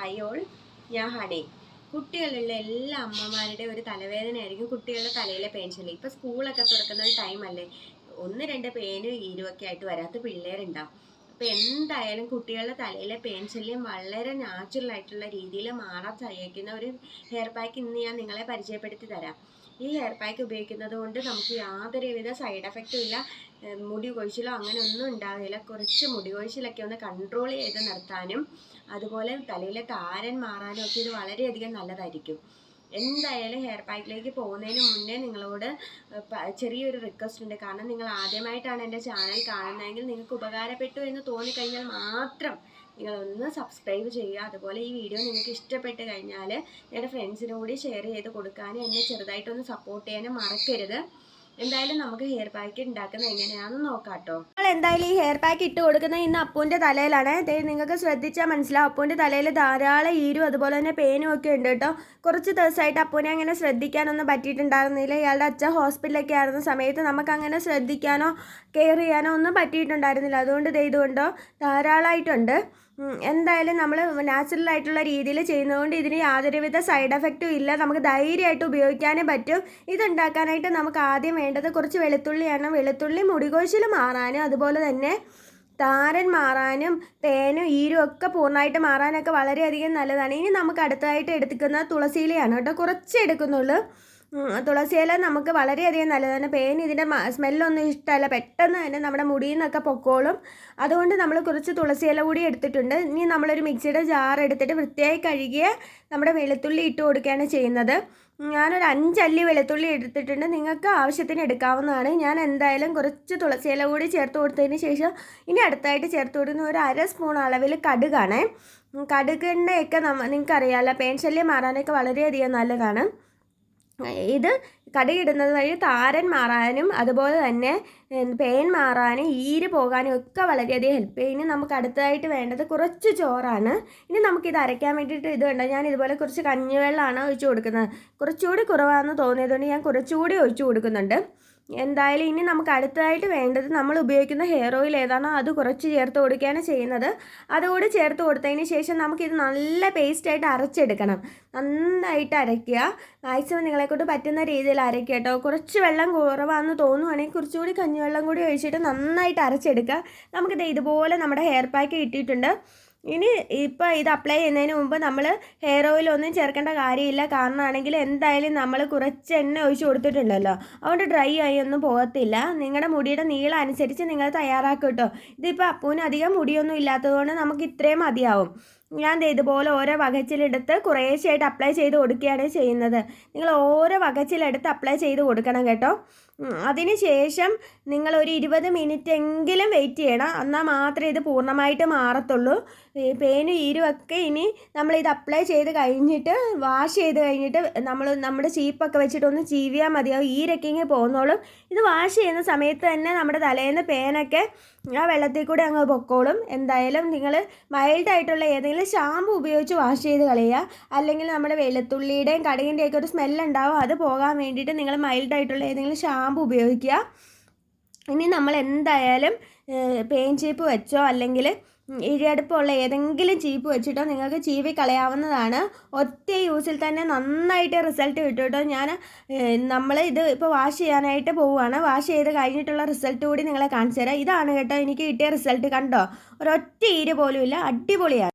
Hi all ഞാൻ honey കുട്ടികളുള്ള എല്ലാ അമ്മമാരുടെ ഒരു തലവേദന ആയിരിക്കും കുട്ടികളുടെ തലയിലെ ശല്യം ഇപ്പൊ സ്കൂളൊക്കെ തുറക്കുന്ന ഒരു അല്ലേ? ഒന്ന് രണ്ട് പേന് ഈരുവൊക്കെ ആയിട്ട് വരാത്ത പിള്ളേരുണ്ടാവും. അപ്പൊ എന്തായാലും കുട്ടികളുടെ തലയിലെ പെയിൻ വളരെ നാച്ചുറൽ ആയിട്ടുള്ള രീതിയിൽ മാറാൻ സഹായിക്കുന്ന ഒരു ഹെയർ പാക്ക് ഇന്ന് ഞാൻ നിങ്ങളെ പരിചയപ്പെടുത്തി തരാം. ഈ ഹെയർ പാക്ക് ഉപയോഗിക്കുന്നത് കൊണ്ട് നമുക്ക് യാതൊരുവിധ സൈഡ് എഫക്റ്റും ഇല്ല. മുടി കൊഴിച്ചിലോ അങ്ങനെ ഒന്നും ഉണ്ടാവില്ല. കുറച്ച് മുടി കൊഴിച്ചിലൊക്കെ ഒന്ന് കൺട്രോൾ ചെയ്ത് നിർത്താനും അതുപോലെ തലയിലെ താരൻ മാറാനും ഒക്കെ ഇത് വളരെയധികം നല്ലതായിരിക്കും. എന്തായാലും ഹെയർ പാക്കിലേക്ക് പോകുന്നതിന് മുന്നേ നിങ്ങളോട് ചെറിയൊരു റിക്വസ്റ്റ് ഉണ്ട്. കാരണം നിങ്ങൾ ആദ്യമായിട്ടാണ് എന്റെ ചാനൽ കാണുന്നതെങ്കിൽ നിങ്ങൾക്ക് ഉപകാരപ്പെട്ടു എന്ന് തോന്നിക്കഴിഞ്ഞാൽ മാത്രം നിങ്ങളൊന്ന് സബ്സ്ക്രൈബ് ചെയ്യുക. അതുപോലെ ഈ വീഡിയോ നിങ്ങൾക്ക് ഇഷ്ടപ്പെട്ട് കഴിഞ്ഞാൽ നിങ്ങളുടെ ഫ്രണ്ട്സിനും കൂടി ഷെയർ ചെയ്ത് കൊടുക്കാനും എന്നെ ചെറുതായിട്ടൊന്ന് സപ്പോർട്ട് ചെയ്യാനും മറക്കരുത്. എന്തായാലും നമുക്ക് ഹെയർ പാക്ക് ഉണ്ടാക്കുന്നത് എങ്ങനെയാണെന്ന് നോക്കാം കേട്ടോ നമ്മൾ എന്തായാലും ഈ ഹെയർ പാക്ക് ഇട്ട് കൊടുക്കുന്നത് ഇന്ന് അപ്പൂന്റെ തലയിലാണ്. നിങ്ങൾക്ക് ശ്രദ്ധിച്ചാൽ മനസ്സിലാവും. അപ്പൂന്റെ തലയിൽ ധാരാളം ഈരും അതുപോലെ തന്നെ പേനും ഒക്കെ ഉണ്ട് കേട്ടോ. കുറച്ച് ദിവസമായിട്ട് അപ്പൂനെ അങ്ങനെ ശ്രദ്ധിക്കാനൊന്നും പറ്റിയിട്ടുണ്ടായിരുന്നില്ല. ഇയാളുടെ അച്ഛൻ ഹോസ്പിറ്റലൊക്കെ ആയിരുന്ന സമയത്ത് നമുക്ക് അങ്ങനെ ശ്രദ്ധിക്കാനോ കെയർ ചെയ്യാനോ ഒന്നും പറ്റിയിട്ടുണ്ടായിരുന്നില്ല. അതുകൊണ്ട് ഇതുകൊണ്ടോ ധാരാളമായിട്ടുണ്ട് എന്തായാലും നമ്മൾ നാച്ചുറൽ ആയിട്ടുള്ള രീതിയിൽ ചെയ്യുന്നതുകൊണ്ട് ഇതിന് യാതൊരുവിധ സൈഡ് എഫക്റ്റും ഇല്ല. നമുക്ക് ധൈര്യമായിട്ട് ഉപയോഗിക്കാനേ പറ്റും. ഇതുണ്ടാക്കാനായിട്ട് നമുക്ക് ആദ്യം വേണ്ടത് കുറച്ച് വെളുത്തുള്ളിയാണ് വെളുത്തുള്ളി മുടികൊഴിച്ചിൽ മാറാനും അതുപോലെ തന്നെ താരൻ മാറാനും പേനും ഈരും ഒക്കെ പൂർണമായിട്ട് മാറാനൊക്കെ വളരെയധികം നല്ലതാണ്. ഇനി നമുക്ക് അടുത്തതായിട്ട് എടുത്തിക്കുന്ന തുളസിയിലയാണ് കേട്ടോ. കുറച്ച് എടുക്കുന്നുള്ളൂ. ഉം, ഇല നമുക്ക് വളരെയധികം നല്ലതാണ്. പേൻ ഇതിന്റെ സ്മെല്ലൊന്നും ഇഷ്ടമല്ല. പെട്ടെന്ന് തന്നെ നമ്മുടെ മുടിയിൽ നിന്നൊക്കെ പൊക്കോളും. അതുകൊണ്ട് നമ്മൾ കുറച്ച് തുളസി ഇല കൂടി എടുത്തിട്ടുണ്ട്. ഇനി നമ്മളൊരു മിക്സിയുടെ ജാർ എടുത്തിട്ട് വൃത്തിയായി കഴുകിയ നമ്മുടെ വെളുത്തുള്ളി ഇട്ട് കൊടുക്കുകയാണ് ചെയ്യുന്നത്. ഞാനൊരു അഞ്ചല്ലി വെളുത്തുള്ളി എടുത്തിട്ടുണ്ട്. നിങ്ങൾക്ക് ആവശ്യത്തിന് എടുക്കാവുന്നതാണ്. ഞാൻ എന്തായാലും കുറച്ച് തുളസിയില കൂടി ചേർത്ത് കൊടുത്തതിന് ശേഷം ഇനി അടുത്തായിട്ട് ചേർത്ത് കൊടുക്കുന്ന ഒരു അര സ്പൂൺ അളവിൽ കടുകാണ്. കടുകിന്റെയൊക്കെ നമ്മ നിങ്ങൾക്കറിയാമല്ലോ പേൻ ശല്യം മാറാനൊക്കെ വളരെയധികം നല്ലതാണ്. ഇത് കടുകിടുന്നത് വഴി താരൻ മാറാനും അതുപോലെ തന്നെ പേൻ മാറാനും ഈര് പോകാനും ഒക്കെ വളരെയധികം ഹെൽപ്പ് ചെയ്യും. ഇനി നമുക്ക് അടുത്തതായിട്ട് വേണ്ടത് കുറച്ച് ചോറാണ്. ഇനി നമുക്കിത് അരയ്ക്കാൻ വേണ്ടിയിട്ട് ഇത് വേണ്ട. ഞാൻ ഇതുപോലെ കുറച്ച് കഞ്ഞിവെള്ളമാണ് ഒഴിച്ചു കൊടുക്കുന്നത്. കുറച്ചുകൂടി കുറവാണെന്ന് തോന്നിയതുകൊണ്ട് ഞാൻ കുറച്ചുകൂടി ഒഴിച്ചു കൊടുക്കുന്നുണ്ട്. എന്തായാലും ഇനി നമുക്ക് അടുത്തതായിട്ട് വേണ്ടത് നമ്മൾ ഉപയോഗിക്കുന്ന ഹെയർ ഓയിൽ ഏതാണോ അത് കുറച്ച് ചേർത്ത് കൊടുക്കുകയാണ് ചെയ്യുന്നത്. അതുകൂടി ചേർത്ത് കൊടുത്തതിന് ശേഷം നമുക്കിത് നല്ല പേസ്റ്റായിട്ട് അരച്ചെടുക്കണം. നന്നായിട്ട് അരയ്ക്കുക. മാക്സിമം നിങ്ങളെക്കൊണ്ട് പറ്റുന്ന രീതിയിൽ അരയ്ക്കുക കേട്ടോ. കുറച്ച് വെള്ളം കുറവാണെന്ന് തോന്നുവാണെങ്കിൽ കുറച്ചുകൂടി കഞ്ഞിവെള്ളം കൂടി ഒഴിച്ചിട്ട് നന്നായിട്ട് അരച്ചെടുക്കുക. നമുക്കിത് ഇതുപോലെ നമ്മുടെ ഹെയർ പാക്ക് കിട്ടിയിട്ടുണ്ട് ഇനി ഇപ്പോൾ ഇത് അപ്ലൈ ചെയ്യുന്നതിന് മുമ്പ് നമ്മൾ ഹെയർ ഓയിൽ ഒന്നും ചേർക്കേണ്ട കാര്യമില്ല. കാരണമാണെങ്കിൽ എന്തായാലും നമ്മൾ കുറച്ച് എണ്ണ ഒഴിച്ച് കൊടുത്തിട്ടുണ്ടല്ലോ. അതുകൊണ്ട് ഡ്രൈ ആയി ഒന്നും പോകത്തില്ല. നിങ്ങളുടെ മുടിയുടെ നീളം അനുസരിച്ച് നിങ്ങൾ തയ്യാറാക്കും കേട്ടോ. ഇതിപ്പോൾ അപ്പൂന് അധികം മുടിയൊന്നും ഇല്ലാത്തതുകൊണ്ട് നമുക്ക് ഇത്രയും മതിയാവും. ഞാൻ ഇതുപോലെ ഓരോ വകച്ചിലെടുത്ത് കുറേശ്ശായിട്ട് അപ്ലൈ ചെയ്ത് കൊടുക്കുകയാണ് ചെയ്യുന്നത്. നിങ്ങൾ ഓരോ വകച്ചിലെടുത്ത് അപ്ലൈ ചെയ്ത് കൊടുക്കണം കേട്ടോ. അതിനുശേഷം അതിന് ശേഷം നിങ്ങൾ ഒരു ഇരുപത് മിനിറ്റ് എങ്കിലും വെയിറ്റ് ചെയ്യണം. എന്നാൽ മാത്രമേ ഇത് പൂർണമായിട്ട് മാറത്തുള്ളൂ. പേനും ഈരുമൊക്കെ ഇനി നമ്മളിത് അപ്ലൈ ചെയ്ത് കഴിഞ്ഞിട്ട് വാഷ് ചെയ്ത് കഴിഞ്ഞിട്ട് നമ്മൾ നമ്മുടെ ചീപ്പൊക്കെ വെച്ചിട്ട് ഒന്ന് ചീവിയാൽ മതിയാവും ഈരൊക്കെ ഇങ്ങനെ പോകുന്നോളും ഇത് വാഷ് ചെയ്യുന്ന സമയത്ത് തന്നെ നമ്മുടെ തലേന്ന് പേനൊക്കെ ആ വെള്ളത്തിൽ കൂടെ അങ്ങ് പൊക്കോളും. എന്തായാലും നിങ്ങൾ മൈൽഡായിട്ടുള്ള ഏതെങ്കിലും ഷാമ്പു ഉപയോഗിച്ച് വാഷ് ചെയ്ത് കളയുക. അല്ലെങ്കിൽ നമ്മുടെ വെളുത്തുള്ളിയുടെയും കടുകിന്റെയൊക്കെ ഒരു സ്മെല്ലുണ്ടാവും. അത് പോകാൻ വേണ്ടിയിട്ട് നിങ്ങൾ മൈൽഡായിട്ടുള്ള ഏതെങ്കിലും ഷാമ്പു ഉപയോഗിക്കുക. ഇനി നമ്മൾ എന്തായാലും പേൻ ചീപ്പ് വെച്ചോ അല്ലെങ്കിൽ ഇഴയടുപ്പുള്ള ഏതെങ്കിലും ചീപ്പ് വെച്ചിട്ടോ നിങ്ങൾക്ക് ചീവി കളയാവുന്നതാണ്. ഒറ്റ യൂസിൽ തന്നെ നന്നായിട്ട് റിസൾട്ട് കിട്ടും കേട്ടോ ഞാൻ നമ്മൾ ഇത് ഇപ്പോൾ വാഷ് ചെയ്യാനായിട്ട് പോവുകയാണ്. വാഷ് ചെയ്ത് കഴിഞ്ഞിട്ടുള്ള റിസൾട്ട് കൂടി നിങ്ങളെ കാണിച്ചു തരാം. ഇതാണ് കേട്ടോ എനിക്ക് കിട്ടിയ റിസൾട്ട് കണ്ടോ? ഒരൊറ്റ ഈര് പോലും ഇല്ല. അടിപൊളിയാണ്.